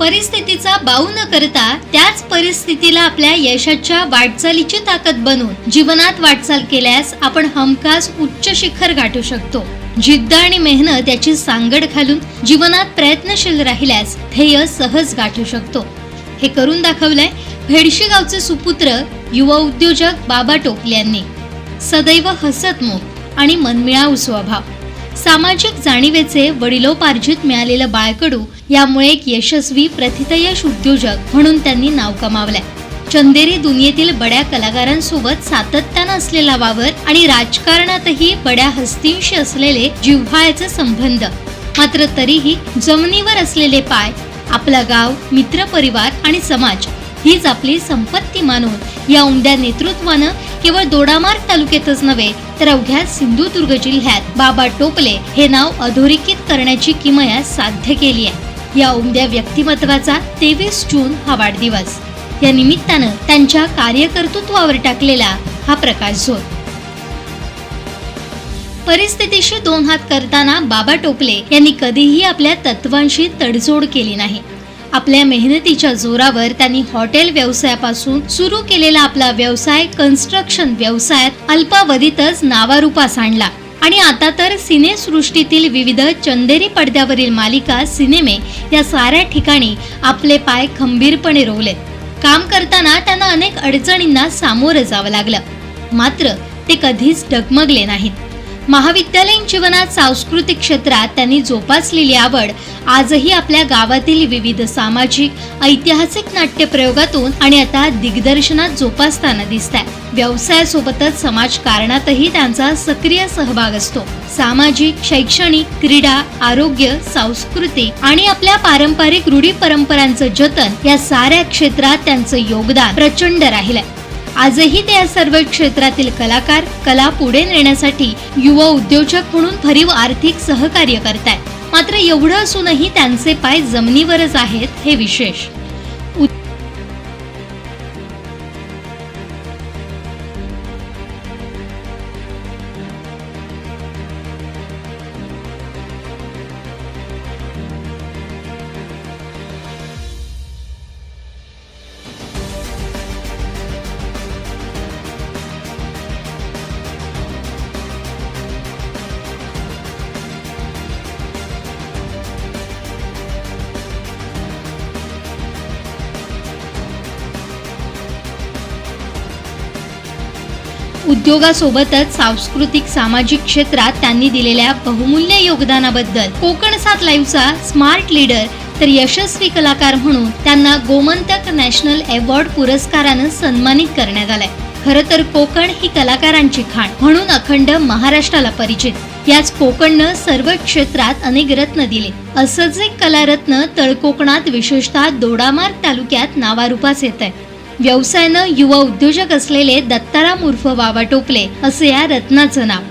परिस्थितीचा बाऊ न करता त्याच परिस्थितीला आपल्या यशाच्या वाटचालीची ताकद बनवून जीवनात वाटचाल केल्यास आपण हमखास उच्च शिखर गाठू शकतो. जिद्द आणि मेहनत याची सांगड घालून जीवनात प्रयत्नशील राहिल्यास ध्येय सहज गाठू शकतो. हे करून दाखवलंय भेडशी गावचे सुपुत्र युवा उद्योजक बाबा टोपले यांनी. सदैव हसतमुख आणि मनमिळाऊ स्वभाव. सामाजिक जाणीवेचे वडिलोपार्जित मिळालेलं बाळकडू यामुळे एक यशस्वी प्रथितयश उद्योजक म्हणून त्यांनी नाव कमावलंय. चंदेरी दुनियेतील बड्या कलाकारांसोबत सातत्यानं असलेला वावर आणि राजकारणातही बड्या हस्तींशी असलेले जिव्हाळ्याचे संबंध. मात्र तरीही जमिनीवर असलेले पाय आपला गाव मित्रपरिवार आणि समाज हीच आपली संपत्ती मानून या उमद्या नेतृत्वानं केवळ दोडामार्ग तालुक्यातच नव्हे तर अवघ्या सिंधुदुर्ग जिल्ह्यात बाबा टोपले हे नाव अधोरेखित करण्याची किमया साध्य केली आहे. या उमद्या व्यक्तिमत्वाचा तेवीस जून हा वाढदिवस. या निमित्तानं त्यांच्या कार्यकर्तृत्वावर टाकलेला हा प्रकाश झोत परिस्थितीशी दोन हात करताना बाबा टोपले यांनी कधीही आपल्या तत्वांशी तडजोड केली नाही. आपल्या मेहनतीच्या जोरावर त्यांनी हॉटेल व्यवसायापासून सुरू केलेला आपला व्यवसाय कन्स्ट्रक्शन व्यवसायात अल्पावधीतच नावारूपास आणला. आणि आता तर सिनेसृष्टीतील विविध चंदेरी पडद्यावरील मालिका सिनेमे या साऱ्या ठिकाणी आपले पाय खंबीरपणे रोवलेत. काम करताना त्यांना अनेक अडचणींना सामोरं जावं लागलं. मात्र ते कधीच डगमगले नाहीत. महाविद्यालयीन जीवनात सांस्कृतिक क्षेत्रात त्यांनी जोपासलेली आवड आजही आपल्या गावातील विविध सामाजिक ऐतिहासिक नाट्य प्रयोगातून आणि आता दिग्दर्शनात जोपासताना दिसत आहे व्यवसायासोबतच समाजकारणातही त्यांचा सक्रिय सहभाग असतो. सामाजिक शैक्षणिक क्रीडा आरोग्य सांस्कृतिक आणि आपल्या पारंपरिक रूढी परंपरांचं जतन या साऱ्या क्षेत्रात त्यांचं योगदान प्रचंड राहिलंय. आजही ते या सर्व क्षेत्रातील कलाकार कला पुढे नेण्यासाठी युवा उद्योजक म्हणून भरीव आर्थिक सहकार्य करतायत. मात्र एवढं असूनही त्यांचे पाय जमिनीवरच आहेत हे विशेष. उद्योगासोबतच सांस्कृतिक सामाजिक क्षेत्रात त्यांनी दिलेल्या बहुमूल्य योगदानाबद्दल. कोकण सात लाईव्हचा स्मार्ट लीडर तर यशस्वी कलाकार म्हणून त्यांना गोमंतक नॅशनल अवॉर्ड पुरस्कारानं सन्मानित करण्यात आलाय. खरं तर कोकण ही कलाकारांची खाण म्हणून अखंड महाराष्ट्राला परिचित. याच कोकणनं सर्व क्षेत्रात अनेक रत्न दिले. असंच एक कलारत्न तळकोकणात विशेषतः दोडामार्ग तालुक्यात नावारूपास येत आहे व्यवसायानं युवा उद्योजक असलेले दत्ताराम उर्फ बाबा टोपले असे या रत्नाचं नाव.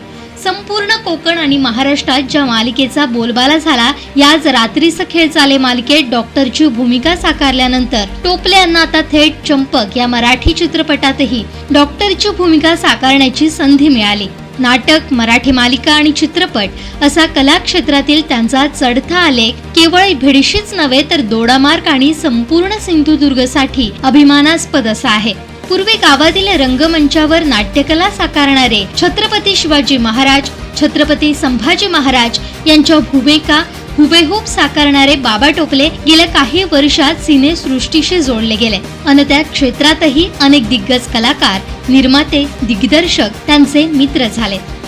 संपूर्ण कोकण आणि महाराष्ट्रात ज्या मालिकेचा बोलबाला झाला याच रात्रीचं खेळ चाले मालिकेत डॉक्टरची भूमिका साकारल्यानंतर टोपले यांना आता थेट चंपक या मराठी चित्रपटातही डॉक्टरची भूमिका साकारण्याची संधी मिळाली. नाटक मराठी मालिका आणि चित्रपट असा कला क्षेत्रातील त्यांचा चढता आलेख केवळ भिडशीच नव्हे तर दोडामार्क आणि संपूर्ण सिंधुदुर्गसाठी अभिमानास्पद असा आहे. पूर्वी गावातील रंगमंचावर नाट्यकला साकारणारे छत्रपती शिवाजी महाराज छत्रपती संभाजी महाराज यांच्या भूमिका हुबेहूब साकारणारे बाबा टोपले गेल्या काही वर्षात सिनेसृष्टीशी जोडले गेले. अन त्या क्षेत्रातही अनेक दिग्गज कलाकार निर्माते दिग्दर्शक त्यांचे मित्र झाले.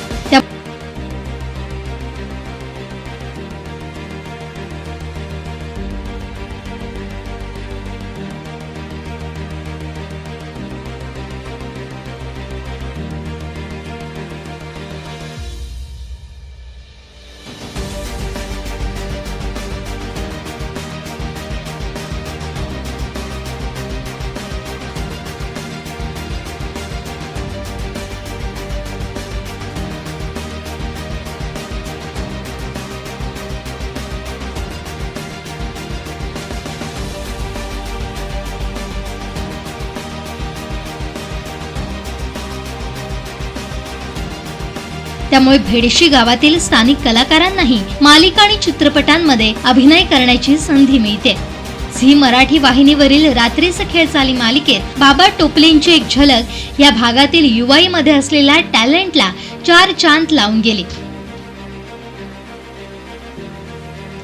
त्यामुळे भेडशी गावातील स्थानिक कलाकारांनाही मालिका आणि चित्रपटांमध्ये अभिनय करण्याची संधी मिळते. झी मराठी वाहिनीवरील रात्रीचे खेळ चाली मालिकेत बाबा टोपलेंची एक झलक या भागातील युवाईमध्ये असलेल्या टॅलेंटला चार चांद लावून गेली.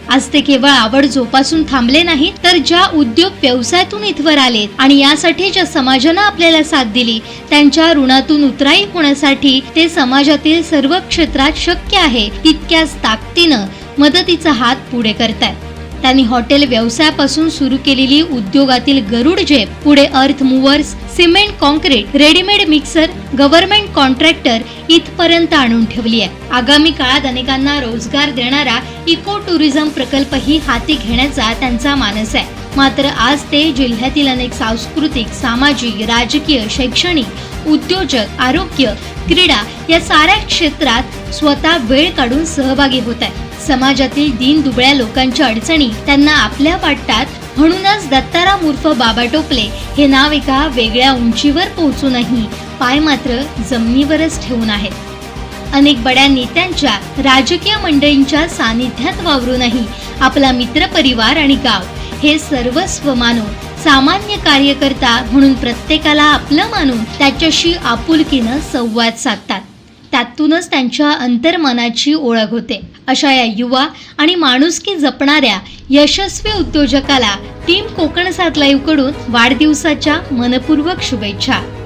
आज ते केवळ आवड जोपासून थांबले नाही तर ज्या उद्योग व्यवसायातून इथवर आले आणि यासाठी ज्या समाजानं आपल्याला साथ दिली त्यांच्या ऋणातून उतराई होण्यासाठी ते समाजातील सर्व क्षेत्रात शक्य आहे तितक्याच ताकदीनं मदतीचा हात पुढे करतात त्यांनी हॉटेल व्यवसायापासून सुरू केलेली उद्योगातील गरुड झेप पुढे earth movers cement concrete readymade mixer government contractor इथपर्यंत आणून ठेवली आहे. आगामी काळात अनेकांना रोजगार देणारा इको टुरिझम प्रकल्पही हाती घेण्याचा त्यांचा मानस आहे. मात्र आज ते जिल्ह्यातील अनेक सांस्कृतिक सामाजिक राजकीय शैक्षणिक उद्योजक आरोग्य क्रीडा या साऱ्या क्षेत्रात स्वतः वेळ काढून सहभागी होत आहेत समाजातील दीन दुबळ्या लोकांच्या अडचणी त्यांना आपल्या वाटतात. म्हणूनच दत्ताराम उर्फ बाबा टोपले हे नाव एका वेगळ्या उंचीवर पोहोचूनही पाय मात्र जमिनीवरच ठेवून आहेत. अनेक बड्या नेत्यांच्या राजकीय मंडळींच्या सानिध्यात वावरूनही आपला मित्रपरिवार आणि गाव हे सर्वस्व मानून सामान्य कार्यकर्ता म्हणून प्रत्येकाला आपलं मानून त्याच्याशी आपुलकीनं संवाद साधतात. त्यातूनच त्यांच्या अंतर्मनाची ओळख होते. अशा या युवा आणि माणुसकी जपणाऱ्या यशस्वी उद्योजकाला टीम कोकण सात लाईव्हकडून वाढदिवसाच्या मनपूर्वक शुभेच्छा.